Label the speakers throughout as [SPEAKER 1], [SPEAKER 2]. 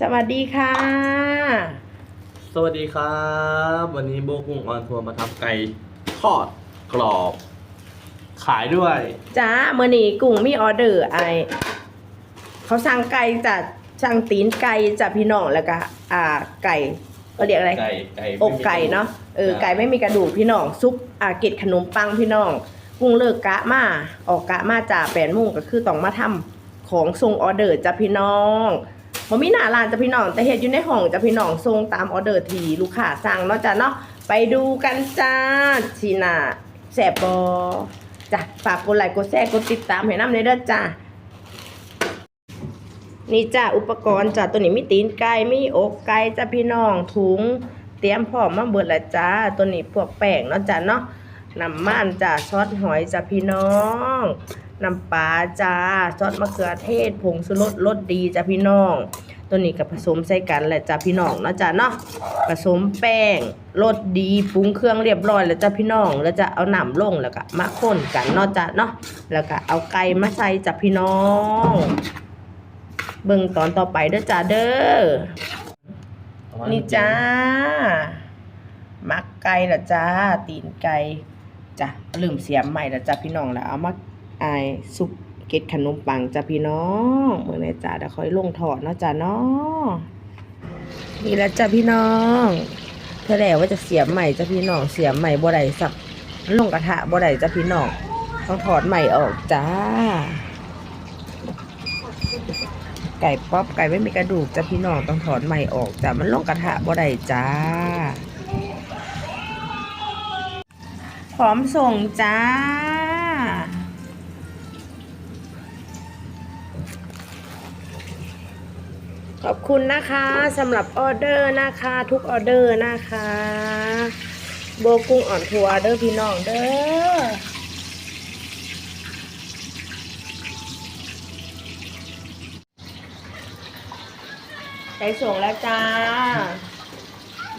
[SPEAKER 1] สวัสดีค่ะ
[SPEAKER 2] สวัสดีครับ วันนี้โบกุ้งออนทัวร์มาทำไก่ทอดกรอบ ขายด้วย
[SPEAKER 1] จ้าเมื่อนี้กุ้งมีออเดอร์ไอเขาสั่งไก่จากสั่งตีนไก่จากพี่น้องแล้วก็อ่าไก่ก็เรียกอะไร
[SPEAKER 2] ไก่ไก่
[SPEAKER 1] อกไก่เนาะเออไก่ไม่มีกระดูกพี่น้องซุปอ่าเกล็ดขนมปังพี่น้องกุ้งเลิกกะมาออกกะมาจากแปดโมงก็คือต้องมาทำของส่งออเดอร์จากพี่น้อง ผมมีหน้าร้านจาพี่น้องแต่เฮ็ดอยู่ในห้องจาพี่น้องส่งตามออเดอร์ที่ลูกค้าสั่งเนาะจ้ะเนาะไปดูกันจ้าชีน่าแสบบอจ้ะฝากกดไลค์กดแชร์กดติดตามให้น้ำในเด้อจ้านี่จ้าอุปกรณ์จ้าตัวนี้มีตีนไก่มีอกไก่จ้าพี่น้องถุงเตรียมพร้อมมาเบิดละจ้าตัวนี้พวกแป้งเนาะจ้าเนาะน้ำมันจ้าซอสหอยจ้าพี่น้อง น้ำปลาจ้าซอสมะเขือเทศผงชูรสรสดีจ้าพี่น้อง ตัวนี้ก็ผสมใส่กันแหละจ้าพี่น้องนะจ้าเนาะผสมแป้งรสดีปรุงเครื่องเรียบร้อยแล้วจ้าพี่น้อง แล้วจะเอาหน้ำลงแล้วก็มาข้นกันเนาะจ้าเนาะแล้วก็เอาไก่มาใส่จ้าพี่น้อง เบิ่งตอนต่อไปเด้อจ้าเด้อนี่จ้ามักไก่ละจ้าตีนไก่จ้ะลืมเสียมใหม่ละจ้าพี่น้องแล้วเอามา ไอายซุปเก็ดขนมปังจ้าพี่น้องเมื่อไหรจ้าเดี๋ยวค่อยลงถอดเนาะจ้าเนาะนี่และจ้าพี่น้องเธอแล้วว่าจะเสียมใหม่จ้าพี่น้องเสียมใหม่บ่ได้สับลงกระทะบ่ได้จ้าพี่น้องต้องถอดใหม่ออกจ้า ไก่ป๊อปไก่ไม่มีกระดูกจ้ะพี่น้องต้องถอนใหม่ออกจ้ะมันลงกระทะบ่ได้จ้าพร้อมส่งจ้า ขอบคุณนะคะสำหรับออเดอร์นะคะ ทุกออเดอร์นะคะ โบกุ้งอ่อนทัวเด้อพี่น้องเด้อไปส่งแล้วจ้า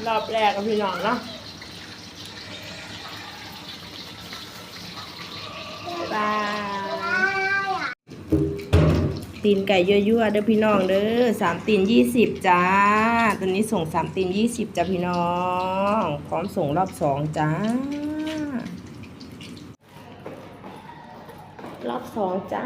[SPEAKER 1] รอบแรกกับพี่น้องเนาะบ๊ายบาย ตีนไก่ยั่วๆเด้อพี่น้องเด้อสามตีนยี่สิบจ้าตอนนี้ส่งสามตีนยี่สิบจ้าพี่น้อง พร้อมส่งรอบสองจ้า รอบสองจ้า